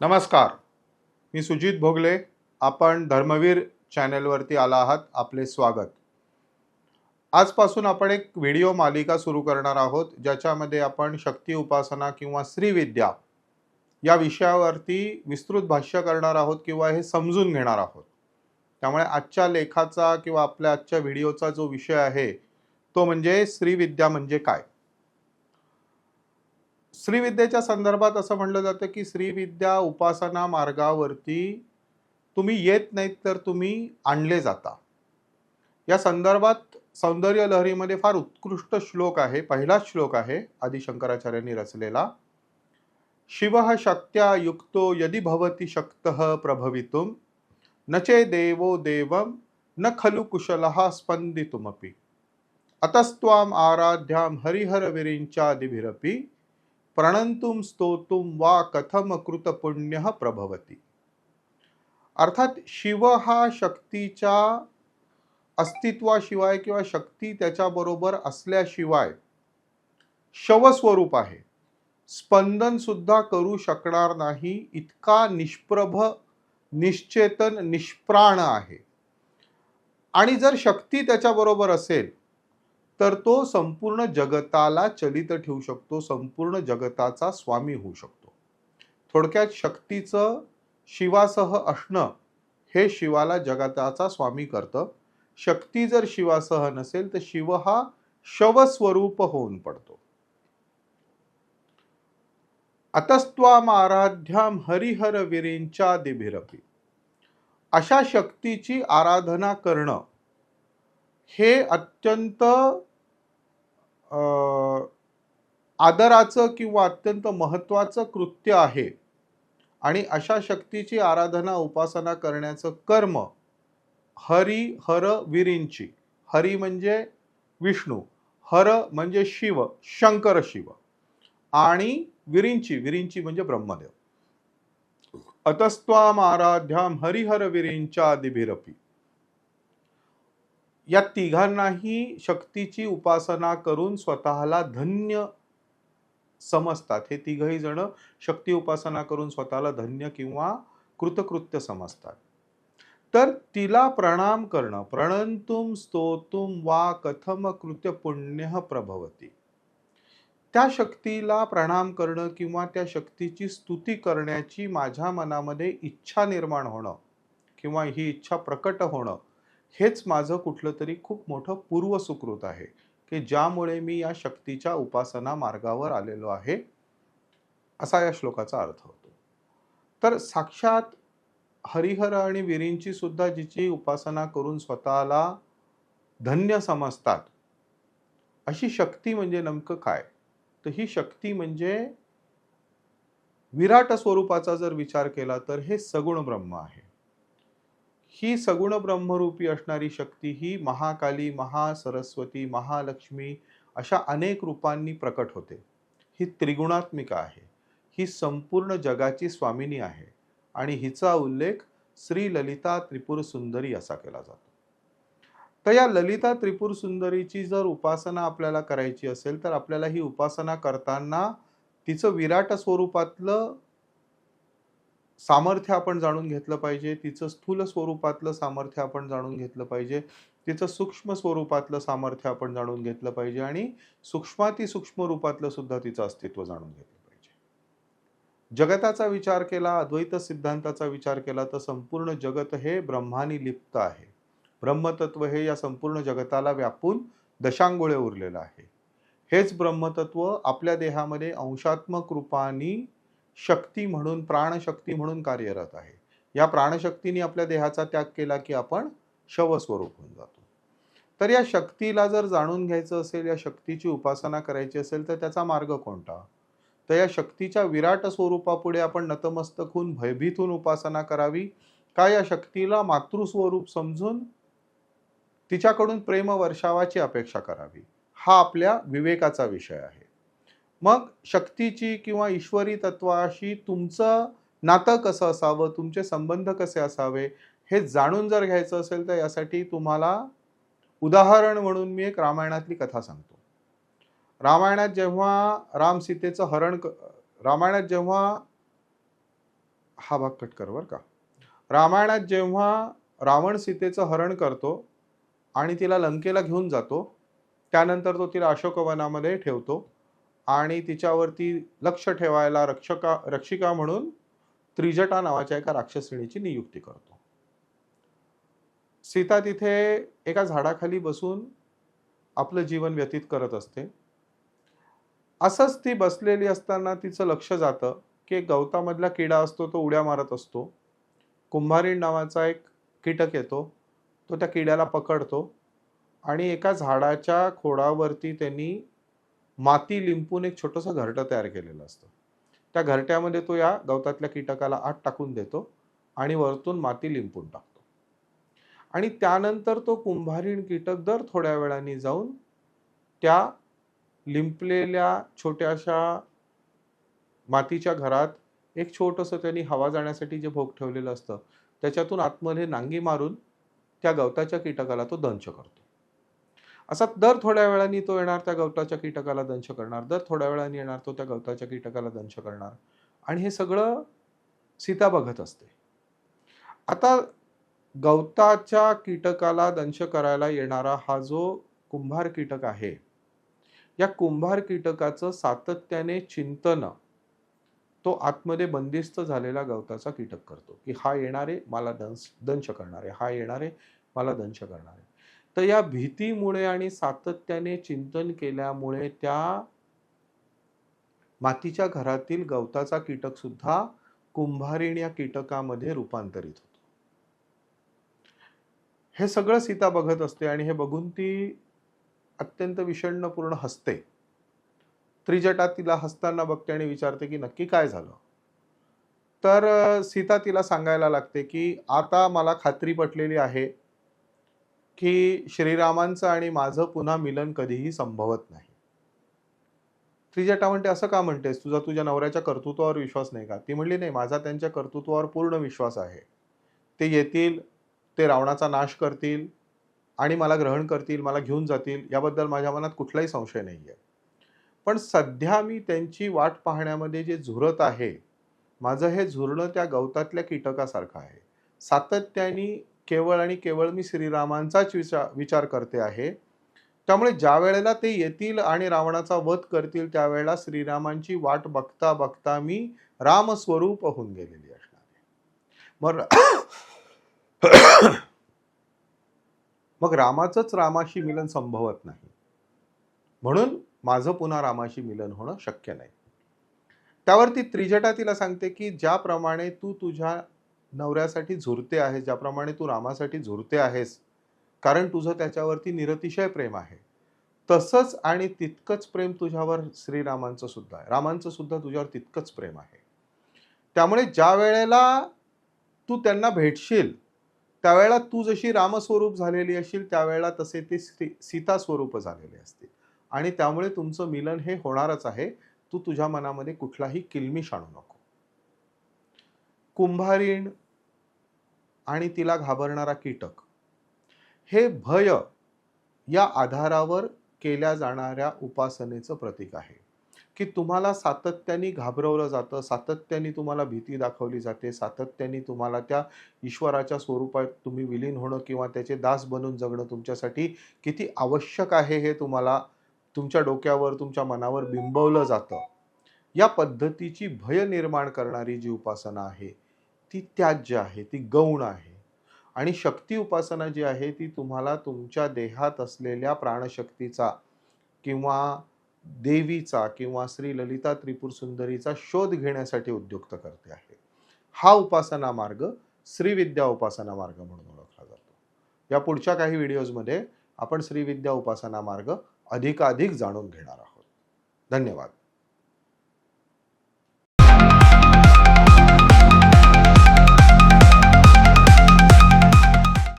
नमस्कार. मी सुजित भोगले. आपण धर्मवीर चॅनेलवरती आला आहात. आपले स्वागत. आजपासून आपण एक व्हिडिओ मालिका सुरू करणार आहोत ज्याच्यामध्ये आपण शक्ती उपासना किंवा श्रीविद्या या विषयावरती विस्तृत भाष्य करणार आहोत किंवा हे समजून घेणार आहोत. त्यामुळे आजच्या लेखाचा किंवा आपल्या आजच्या व्हिडिओचा जो विषय आहे तो म्हणजे श्रीविद्या म्हणजे काय? श्रीविद्येच्या संदर्भात असं म्हणलं जातं की श्रीविद्या उपासना मार्गावरती तुम्ही येत नाहीत तर तुम्ही आणले जाता. या संदर्भात सौंदर्य लहरीमध्ये फार उत्कृष्ट श्लोक आहे पहिलाच श्लोक आहे आदिशंकराचार्यांनी रचलेला. शिव शक्त्या युक्तो यदि भवती शक्त प्रभवितुम न चे देवो देवम न खलु कुशलः स्पंदितुमपि अतस्त्वाम आराध्याम हरिहरविरिंचादिभिरपि प्रणंतुम स्तोतुम वा कथम कृत पुण्य प्रभवती। अर्थात शिव हा शक्तीच्या अस्तित्वाशिवाय किंवा शक्ती त्याच्याबरोबर असल्याशिवाय शवस्वरूप आहे. स्पंदन सुद्धा करू शकणार नाही इतका निष्प्रभ निश्चेतन निष्प्राण आहे. आणि जर शक्ती त्याच्याबरोबर असेल तर तो संपूर्ण जगताला चलित ठेवू शकतो संपूर्ण जगताचा स्वामी होऊ शकतो. थोडक्यात शक्तीचं शिवासह असणं हे शिवाला जगताचा स्वामी करतं. शक्ती जर शिवासह नसेल तर शिव हा शवस्वरूप होऊन पडतो. अतस्त्वाम आराध्याम हरिहर विरेंच्या दिभिरपी अशा शक्तीची आराधना करणं हे अत्यंत आदराचं किंवा अत्यंत महत्त्वाचं कृत्य आहे. आणि अशा शक्तीची आराधना उपासना करण्याचं कर्म हरी हर विरींची. हरी म्हणजे विष्णू हर म्हणजे शिव शंकर शिव. आणि विरींची विरींची म्हणजे ब्रह्मदेव. अतस्त्वाम आराध्याम हरिहर विरींच्या दिभिरपी या तिघांनाही शक्तीची उपासना करून स्वतःला धन्य समजतात. हे तिघही जण शक्ती उपासना करून स्वतःला धन्य किंवा कृतकृत्य समजतात. तर तिला प्रणाम करणं प्रणंतुम स्तोतुम वा कथम कृत्य पुण्य प्रभवती. त्या शक्तीला प्रणाम करणं किंवा त्या शक्तीची स्तुती करण्याची माझ्या मनामध्ये इच्छा निर्माण होणं किंवा ही इच्छा प्रकट होणं हेच माझं कुठलं तरी खूप मोठं पूर्वसुकृत आहे की ज्यामुळे मी या शक्तीच्या उपासना मार्गावर आलेलो आहे असा या श्लोकाचा अर्थ होतो. तर साक्षात हरिहर आणि विरींची सुद्धा जिची उपासना करून स्वतःला धन्य समजतात अशी शक्ती म्हणजे नेमकं काय? तर ही शक्ती म्हणजे विराट स्वरूपाचा जर विचार केला तर हे सगुण ब्रह्म आहे. ही सगुण ब्रह्मरूपी असणारी शक्ती ही महाकाली महासरस्वती महालक्ष्मी अशा अनेक रूपांनी प्रकट होते. ही त्रिगुणात्मिका आहे. ही संपूर्ण जगाची स्वामिनी आहे. आणि हिचा उल्लेख श्री ललिता त्रिपुर सुंदरी असा केला जातो. तर या ललिता त्रिपुर सुंदरीची जर उपासना आपल्याला करायची असेल तर आपल्याला ही उपासना करताना तिचं विराट स्वरूपातलं सामर्थ्य आपण जाणून घेतलं पाहिजे तिचं स्थूल स्वरूपातलं सामर्थ्य आपण जाणून घेतलं पाहिजे तिचं सूक्ष्म स्वरूपातलं सामर्थ्य आपण जाणून घेतलं पाहिजे आणि सूक्ष्माती सूक्ष्म रूपातलं सुद्धा तिचं अस्तित्व जाणून घेतलं पाहिजे. जगताचा विचार केला अद्वैत सिद्धांताचा विचार केला तर संपूर्ण जगत हे ब्रह्मानी लिप्त आहे. ब्रह्मतत्व हे या संपूर्ण जगताला व्यापून दशांगोळे उरलेलं आहे. हेच ब्रह्मतत्व आपल्या देहामध्ये अंशात्मक रूपाने शक्ती म्हणून प्राणशक्ती म्हणून कार्यरत आहे. या प्राणशक्तीने आपल्या देहाचा त्याग केला की आपण शवस्वरूप होऊन जातो. तर या शक्तीला जर जाणून घ्यायचं असेल या शक्तीची उपासना करायची असेल तर त्याचा मार्ग कोणता? तर या शक्तीच्या विराट स्वरूपापुढे आपण नतमस्तक होऊन भयभीत होऊन उपासना करावी का या शक्तीला मातृस्वरूप समजून तिच्याकडून प्रेम वर्षावाची अपेक्षा करावी? हा आपल्या विवेकाचा विषय आहे. मग शक्तीची किंवा ईश्वरी तत्वाशी तुमचं नातं कसं असावं? तुमचे संबंध कसे असावे? हे जाणून जर घ्यायचं असेल तर यासाठी तुम्हाला उदाहरण म्हणून मी एक रामायणातली कथा सांगतो. रामायणात जेव्हा राम सीतेचं हरण क रामायणात जेव्हा हा भाग कट कर बरं का. रामायणात जेव्हा रावण सीतेचं हरण करतो आणि तिला लंकेला घेऊन जातो त्यानंतर तो तिला अशोकवनामध्ये ठेवतो. आणि तिच्यावरती लक्ष ठेवायला रक्षका रक्षिका म्हणून त्रिजटा नावाच्या एका राक्षसिणीची नियुक्ती करतो. सीता तिथे एका झाडाखाली बसून आपलं जीवन व्यतीत करत असते. असंच ती बसलेली असताना तिचं लक्ष जातं की एक गवतामधला किडा असतो तो उड्या मारत असतो. कुंभारीण नावाचा एक कीटक येतो तो त्या किड्याला पकडतो आणि एका झाडाच्या खोडावरती त्यांनी माती लिंपून एक छोटंसं घरटं तयार केलेलं असतं. त्या घरट्यामध्ये तो या गवतातल्या कीटकाला आत टाकून देतो आणि वरतून माती लिंपून टाकतो. आणि त्यानंतर तो कुंभारीण कीटक दर थोड्या वेळाने जाऊन त्या लिंपलेल्या छोट्याशा मातीच्या घरात एक छोटंसं त्यांनी हवा जाण्यासाठी जे भोग ठेवलेलं असतं त्याच्यातून आतमध्ये नांगी मारून त्या गवताच्या कीटकाला तो दंश करतो. असा दर थोड्या वेळाने तो येणार त्या गवताच्या कीटकाला दंश करणार. दर थोड्या वेळाने येणार तो त्या गवताच्या कीटकाला दंश करणार. आणि हे सगळं सीता बघत असते. आता गवताच्या कीटकाला दंश करायला येणारा हा जो कुंभार कीटक आहे या कुंभार कीटकाचं सातत्याने चिंतन तो आतमध्ये बंदिस्त झालेला गवताचा कीटक करतो. की हा येणारे मला दंश दंश करणारे. हा येणारे मला दंश करणारे. तर या भीतीमुळे आणि सातत्याने चिंतन केल्यामुळे त्या मातीच्या घरातील गवताचा कीटक सुद्धा कुंभारीण या कीटकामध्ये रूपांतरित होतो. हे सगळं सीता बघत असते आणि हे बघून ती अत्यंत विषण्णपूर्ण हसते. त्रिजटा तिला हसताना बघते आणि विचारते की नक्की काय झालं? तर सीता तिला सांगायला लागते की आता मला खात्री पटलेली आहे की श्रीरामांचं आणि माझं पुन्हा मिलन कधीही संभवत नाही. त्रिजटा म्हणते असं का म्हणतेस? तुझा तुझ्या नवऱ्याच्या कर्तृत्वावर विश्वास नाही का? ती म्हणली नाही माझा त्यांच्या कर्तृत्वावर पूर्ण विश्वास आहे. ते येतील ते रावणाचा नाश करतील आणि मला ग्रहण करतील मला घेऊन जातील याबद्दल माझ्या मनात कुठलाही संशय नाही आहे पण सध्या मी त्यांची वाट पाहण्यामध्ये जे झुरत आहे माझं हे झुरणं त्या गवतातल्या कीटकासारखं आहे. सातत्याने केवळ आणि केवळ मी श्रीरामांचाच विचार विचार करते आहे. त्यामुळे ज्या वेळेला ते येतील आणि रावणाचा वध करतील त्यावेळेला श्रीरामांची वाट बघता बघता मी रामस्वरूप होऊन गेलेली असणार आहे. मग मग रामाचंच रामाशी मिलन संभवत नाही. म्हणून माझं पुन्हा रामाशी मिलन होणं शक्य नाही. त्यावरती त्रिजटा तिला सांगते की ज्याप्रमाणे तू तुझ्या नवऱ्यासाठी झुरते आहेस ज्याप्रमाणे तू रामासाठी झुरते आहेस कारण तुझं त्याच्यावरती निरतिशय प्रेम आहे. तसंच आणि तितकंच प्रेम तुझ्यावर श्रीरामांचं सुद्धा आहे. रामांचं सुद्धा तुझ्यावर तितकंच प्रेम आहे. त्यामुळे ज्या वेळेला तू त्यांना भेटशील त्यावेळेला तू जशी रामस्वरूप झालेली असशील त्यावेळेला तसे ते श्री- सीता स्वरूप झालेले असतील. आणि त्यामुळे तुमचं मिलन हे होणारच आहे. तू तुझ्या मनामध्ये कुठलाही किलमिश आणू नको. कुंभारीण आणि तिला घाबरणारा कीटक. हे भय या आधारावर केल्या जाणाऱ्या उपासनेचं प्रतीक आहे. की तुम्हाला सातत्याने घाबरवलं जातं सातत्याने तुम्हाला भीती दाखवली जाते सातत्याने तुम्हाला त्या ईश्वराच्या स्वरूपात तुम्ही विलीन होणं किंवा त्याचे दास बनून जगणं तुमच्यासाठी किती आवश्यक आहे हे तुम्हाला तुमच्या डोक्यावर तुमच्या मनावर बिंबवलं जातं. या पद्धतीची भय निर्माण करणारी जी उपासना आहे ती त्याज्य आहे ती गौण आहे. आणि शक्ती उपासना जी आहे ती तुम्हाला तुमच्या देहात असलेल्या प्राणशक्तीचा किंवा देवीचा किंवा श्री ललिता त्रिपुर सुंदरीचा शोध घेण्यासाठी उद्युक्त करते आहे. हा उपासना मार्ग श्रीविद्या उपासना मार्ग म्हणून ओळखला जातो. या पुढच्या काही व्हिडिओजमध्ये आपण श्रीविद्या उपासना मार्ग अधिकाधिक जाणून घेणार आहोत. धन्यवाद.